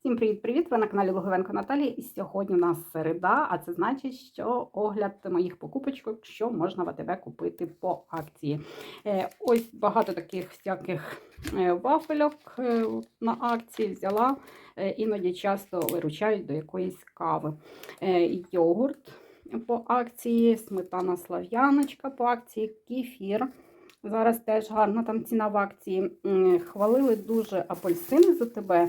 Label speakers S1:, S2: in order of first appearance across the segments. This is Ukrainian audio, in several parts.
S1: Всім привіт-привіт! Ви на каналі Луговенко Наталії. І сьогодні у нас середа, а це значить, що огляд моїх покупочок, що можна в АТБ купити по акції. Е, Ось багато таких всяких е, вафельок е, на акції взяла. Іноді часто виручають до якоїсь кави. Йогурт по акції, сметана слав'яночка по акції, кефір. Зараз теж гарна там ціна в акції. Хвалили дуже апельсини за тебе.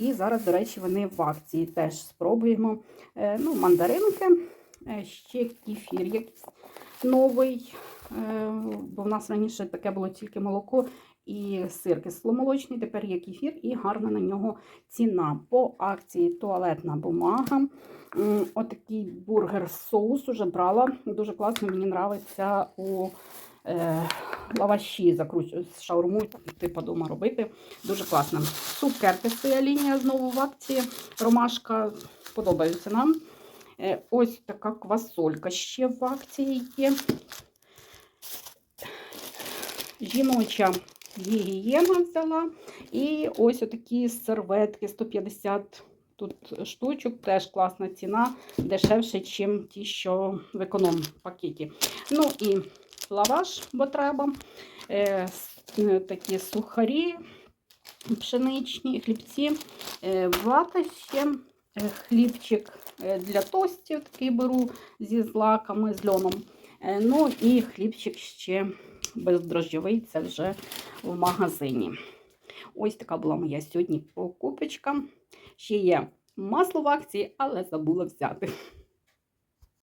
S1: І зараз, до речі, вони в акції теж спробуємо. Е, Ну, мандаринки, е, ще кефір якийсь новий. е, Бо в нас раніше таке було тільки молоко і сир кисломолочний. Тепер є кефір і гарна на нього ціна. По акції туалетна бумага. Отакий бургер соус уже брала. Дуже класно, мені подобається у лаваші закручу шаурму, типу дома робити. Дуже класно. Цукерки своя лінія знову в акції. Ромашка подобається нам. Е, Ось така квасолька ще в акції є. Жіноча гігієна взяла. І ось отакі серветки 150 тут штучок, теж класна ціна, дешевше, ніж ті, що в економ пакеті. Ну і лаваш, бо треба. Е, е, такі сухарі пшеничні, хлібці, е, вата ще, е, хлібчик е, для тостів, такий беру зі злаками, з льоном. Е, Ну і хлібчик ще бездрожджовий, це вже в магазині. Ось така була моя сьогодні покупочка. Ще є масло в акції, але забула взяти.